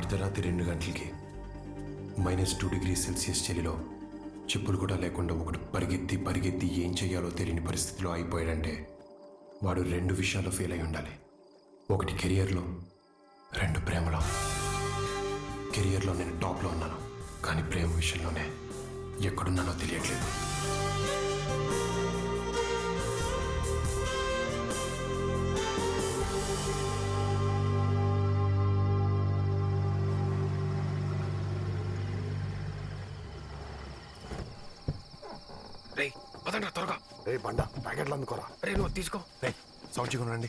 అర్ధరాత్రి రెండు గంటలకి మైనస్ టూ డిగ్రీ సెల్సియస్ చలిలో చెప్పులు కూడా లేకుండా ఒకడు పరిగెత్తి పరిగెత్తి ఏం చేయాలో తెలియని పరిస్థితిలో అయిపోయాడంటే వాడు రెండు విషయాల్లో ఫెయిల్ అయి ఉండాలి. ఒకటి కెరియర్లో రెండు ప్రేమలో. కెరియర్లో నేను టాప్లో ఉన్నాను కానీ ప్రేమ విషయంలోనే ఎక్కడున్నానో తెలియట్లేదు. రే పదండ్రా త్వరగా. రే బండ ప్యాకెట్లు అందుకోరా. రే నువ్వు తీసుకో. రే సౌండ్ రండి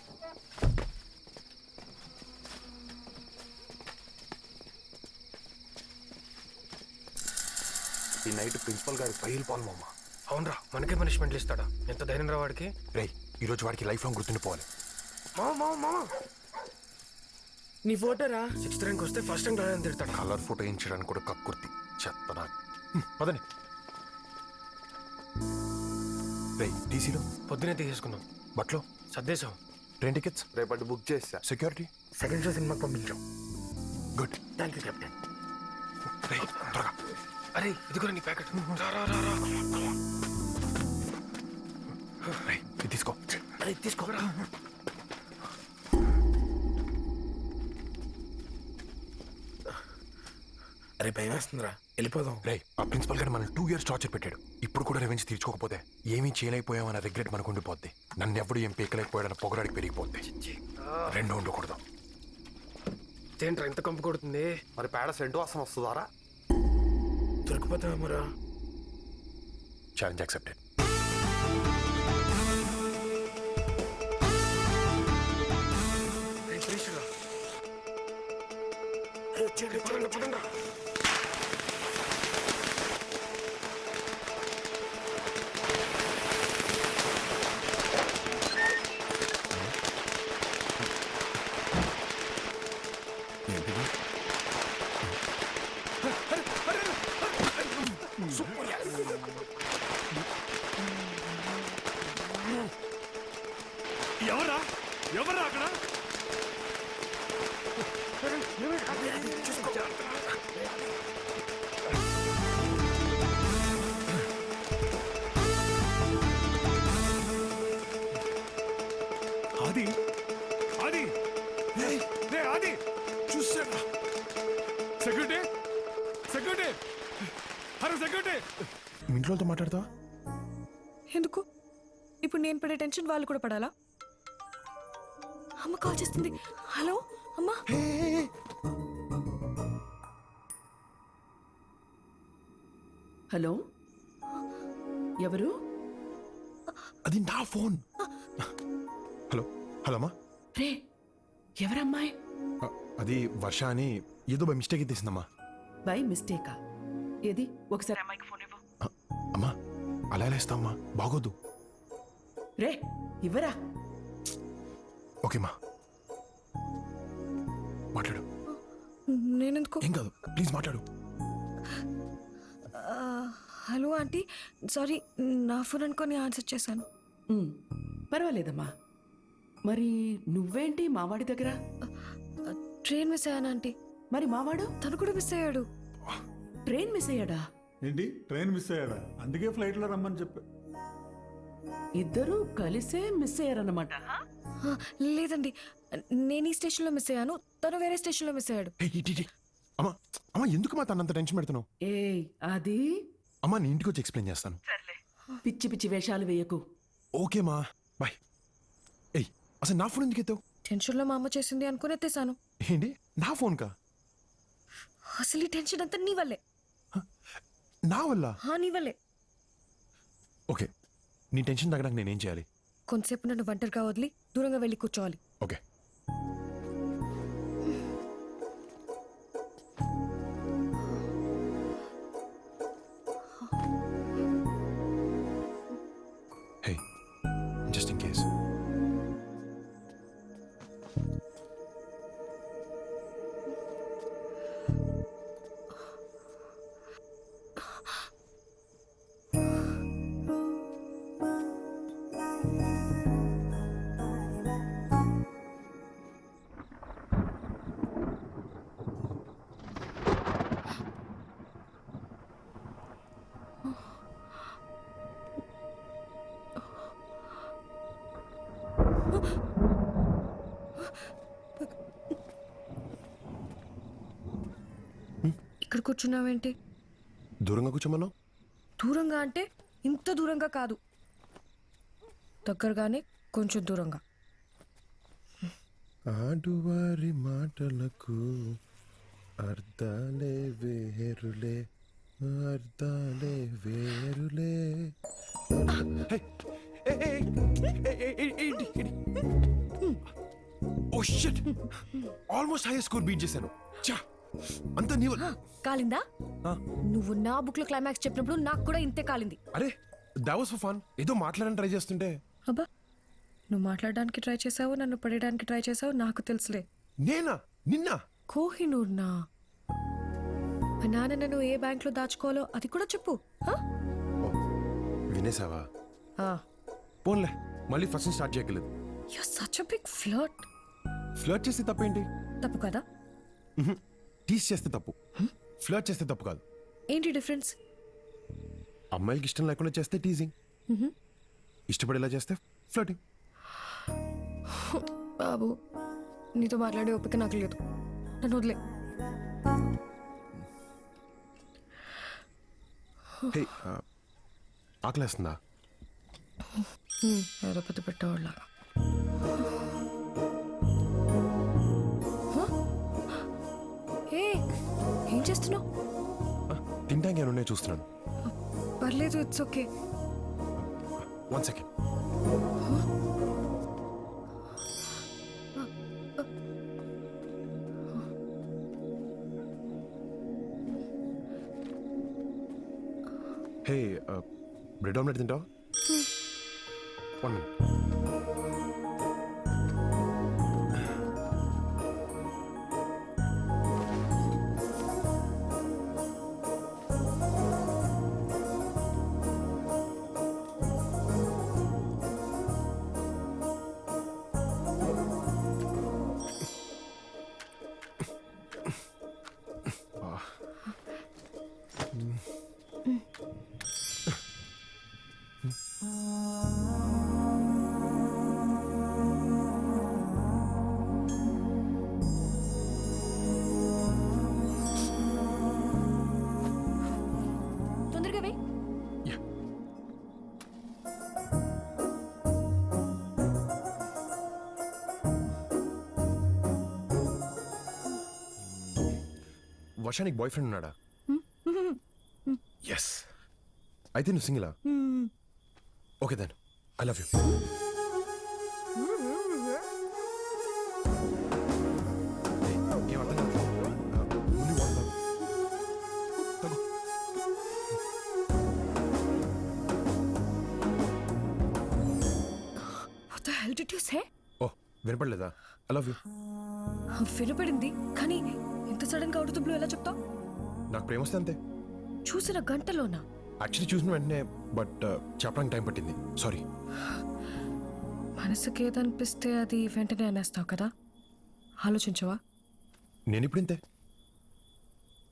ఈ నైట్ ప్రిన్సిపల్ గారి ఫైల్ పాలు మామ. అవునరా మనకే పనిష్మెంట్లు ఇస్తాడా? ఎంత ధైర్యం రా వాడికి? రే ఈరోజు వాడికి లైఫ్ లాంగ్ గుర్తుండిపోవాలి మామ మామ మామ. నీ ఫోటోరా సిక్స్త్ ర్యాంక్ వస్తే ఫస్ట్ ర్యాంక్ రాదని తిడతాడు. కలర్ ఫోటో వేయించడానికి కూడా కక్కుర్తి. చెత్తనా. హ్మ్, పదండి. రే టీసీలో? పొద్దునే తీసేసుకున్నాం బట్లో? సర్దేశం. Train tickets? రేపటి బుక్ చేసా సెక్యూరిటీ? సెకండ్ షో సినిమాకి పంపించాం. గుడ్. థ్యాంక్ యూ కెప్టెన్ త్వరగా. అరే ఇది కూడా నీ ప్యాకెట్. రా రా రా రా. రే ఇది తీసుకో. అరే తీసుకోరా అరే భయం వేస్తుందిరా వెళ్ళిపోదాం. రే ఆ ప్రిన్సిపల్ గారు మనం టూ ఇయర్స్ టార్చర్ పెట్టాడు. ఇప్పుడు కూడా రెవెన్యూ తీర్చుకోకపోతే ఏమీ చేయలేకపోయామన్న రిగ్రెట్ మనకు ఉండిపోద్ది నన్ను ఎవడు ఏం పీకలేకపోయాడన్న పొగరాడికి పెరిగిపోద్ది. రెండు ఉండకూడదు ఏంట్రా ఇంత కంపు కొడుతుంది? మరి పేడ సెంటు వాసన వస్తుందారా? దొరికిపోతామరా ఛాలెంజ్ యాక్సెప్టెడ్ మాట్లాడతావా? ఎందుకు? ఇప్పుడు నేను పడే టెన్షన్ వాళ్ళు కూడా పడాలా? అమ్మ కాల్ చేస్తుంది. హలో అమ్మా. హలో? ఎవరు? అది నా ఫోన్. హలో హలో అమ్మా రే ఎవరమ్మాయి? అది వర్ష అని ఏదో బై మిస్టేక్ తీసిందమ్మా బై మిస్టేకా? ఏది? ఒకసారి అలా ఎలా ఇస్తావమ్మా బాగోదు. రే ఇవ్వరా? ఓకేమ్మా మాట్లాడు. నేనెందుకు? ఏం కాదు ప్లీజ్ మాట్లాడు. హలో ఆంటీ సారీ నా ఫోన్ అనుకొని ఆన్సర్ చేశాను. పర్వాలేదమ్మా. మరి నువ్వేంటి మావాడి దగ్గర? ట్రైన్ మిస్ అయ్యాను ఆంటీ. మరి మావాడు? తను కూడా మిస్ అయ్యాడు. ట్రైన్ మిస్ అయ్యాడా? ఏంటి? ట్రైన్ మిస్ అయ్యాడా? అందుకే ఫ్లైట్లో రమ్మని చెప్పా. ఇద్దరు కలిసే మిస్ అయ్యారన్నమాట. ఆ, లేదండి. నేను ఈ స్టేషన్లో మిస్ అయ్యాను. తను వేరే స్టేషన్లో మిస్ అయ్యాడు. ఏయ్, ఇటు, ఇటు. అమ్మా అమ్మా ఎందుకు మా తనంత టెన్షన్ పెడుతున్నావు? ఏయ్ అది? అమ్మా నేను ఇంటికి వచ్చి ఎక్స్ప్లెయిన్ చేస్తాను. పిచ్చి పిచ్చి వేషాలు వేయకు. ఓకేమా బాయ్. ఏయ్ అసలు నా ఫోన్ ఎందుకు ఎత్తావు? టెన్షన్లో మా అమ్మ చేసింది అనుకుని ఎత్తేసాను ఏంటి? నా ఫోన్ కా అసలు ఈ టెన్షన్ అంతా నీ వల్లే. నా వల్ల? హా నీ వల్లే ఓకే. నీ టెన్షన్ తగ్గడానికి నేనేం చేయాలి? కొంతసేపు నన్ను ఒంటరిగా వదిలి దూరంగా వెళ్ళి కూర్చోవాలి. ఓకే. ఇక్కడ కూర్చున్నావేంటి? దూరంగా కూర్చోమన్నావు? దూరంగా అంటే ఇంత దూరంగా కాదు. దగ్గరగానే కొంచెం దూరంగా. ఆడువారి మాటలకు అర్థాలే వేరులే అర్థాలే వేరులే. ఓ shit. Almost high score beat చేశాను. చా అంత నీవు కాలిందా? నువ్వు నా బుక్లో క్లైమాక్స్ చెప్పినప్పుడు నాకు కూడా ఇంతే కాలింది. అరే దా వాస్ ఫర్ ఫన్ ఏదో మాట్లాడని ట్రై చేస్తుంటే. అబ్బా నువ్వు మాట్లాడడానికి ట్రై చేసావు నన్ను పడేయడానికి ట్రై చేసావు నాకు తెలుసులే. నేనా? నిన్న? కోహినూర్ నా మా నాన్న నన్ను ఏ బ్యాంక్లో దాచుకోవాలో అది కూడా చెప్పు. ఆ? వినేసావా? ఆ. పోన్లే మళ్ళీ ఫస్ట్ నుంచి start చేయగలేదు you such a big flirt flirt చేస్తే తప్పేంటి? తప్పు కదా? టీస్ చేస్తే తప్పు. ఫ్లర్ట్ చేస్తే తప్పు కాదు. ఏంటి డిఫరెన్స్? అమ్మాయిలకి ఇష్టం లేకుండా చేస్తే టీజింగ్. ఇష్టపడేలా చేస్తే ఫ్లర్టింగ్. బాబు నీతో మాట్లాడే ఓపిక నాకు లేదు. నన్ను వదిలే. హే ఆకలేస్తుందా? ఏదో పెద్ద పెట్టేవాళ్ళగా ఏం చేస్తున్నావు? తింటానికి ఏమైనా ఉన్నాయో చూస్తున్నాను. పర్లేదు it's okay one second hey bread omelette తింటావా? వన్ మినిట్ వర్షానికి బాయ్ ఫ్రెండ్ ఉన్నాడా? ఎస్ అయితే నువ్వు సింగిలా okay then I love you వినపడలేదా? I love you వినపడింది కానీ ఇంత సడన్గా అవుట్ బ్లూ ఎలా చెప్తావు? నాకు ప్రేమ వస్తే అంతే. చూసిన గంటలోనా? యాక్చువల్లీ చూసిన వెంటనే బట్ చెప్పడానికి టైం పట్టింది. సారీ మనసుకి ఏదనిపిస్తే అది వెంటనే అనేస్తావు కదా? ఆలోచించవా? నేను ఇప్పుడు ఇంతే.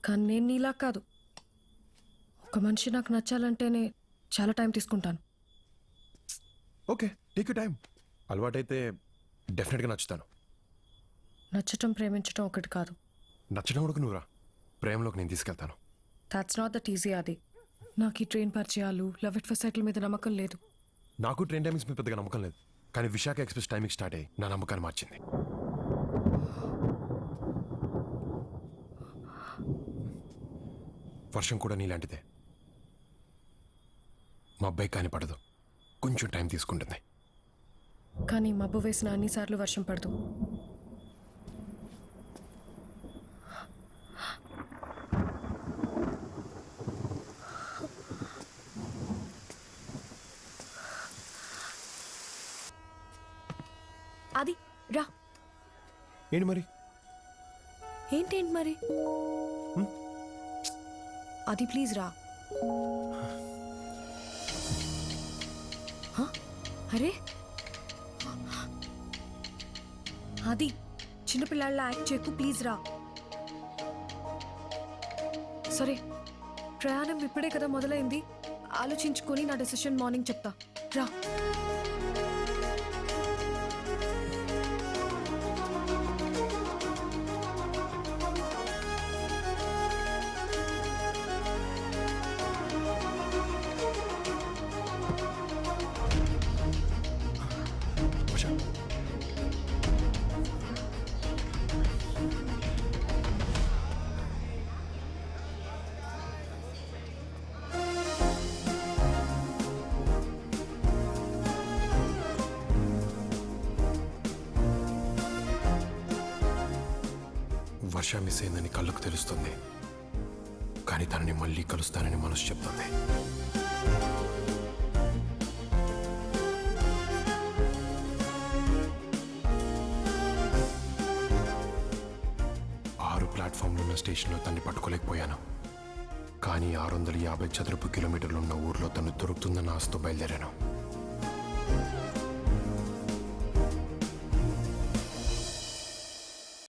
కానీ నేను నీలా కాదు. ఒక మనిషి నాకు నచ్చాలంటేనే చాలా టైం తీసుకుంటాను. ఓకే టేక్ యూ టైం అలవాటైతే డెఫినెట్గా నచ్చుతాను. నచ్చటం ప్రేమించటం ఒకటి కాదు. నచ్చడం కూడా నువ్వురా. ప్రేమలోకి నేను తీసుకెళ్తాను. దాట్స్ నాట్ దట్ ఈజీ అది నాకు ఈ ట్రైన్ పరిచయాలు లవ్ ఇట్ ఫర్ సైకిల్ మీద నమ్మకం లేదు. నాకు ట్రైన్ టైమింగ్స్ మీద పెద్దగా నమ్మకం లేదు. కానీ విశాఖ ఎక్స్ప్రెస్ టైమింగ్ స్టార్ట్ అయ్యి నా నమ్మకాన్ని మార్చింది. వర్షం కూడా నీలాంటిదే. మా అబ్బాయి కాని పడదు. కొంచెం టైం తీసుకుంటుంది. కానీ మబ్బు వేసిన అన్నిసార్లు వర్షం పడదు అది రా. ఏంటి మరి? ఏంటేంటి మరి? అది ప్లీజ్ రా? అరే? అది చిన్నపిల్లాళ్ళ యాక్ట్ చేయకు ప్లీజ్ రా. సరే ప్రయాణం ఇప్పుడే కదా మొదలైంది. ఆలోచించుకొని నా డెసిషన్ మార్నింగ్ చెప్తా. రా. వర్ష మిస్ అయిందని కళ్ళకు తెలుస్తుంది. కానీ తనని మళ్ళీ కలుస్తానని మనసు చెప్తుంది. ఆరు ప్లాట్ఫామ్లు ఉన్న స్టేషన్లో తన్ని పట్టుకోలేకపోయాను. కానీ ఆరు వందల యాభై చదరపు కిలోమీటర్లు ఉన్న ఊర్లో తను దొరుకుతుందన్న ఆశతో బయలుదేరాను.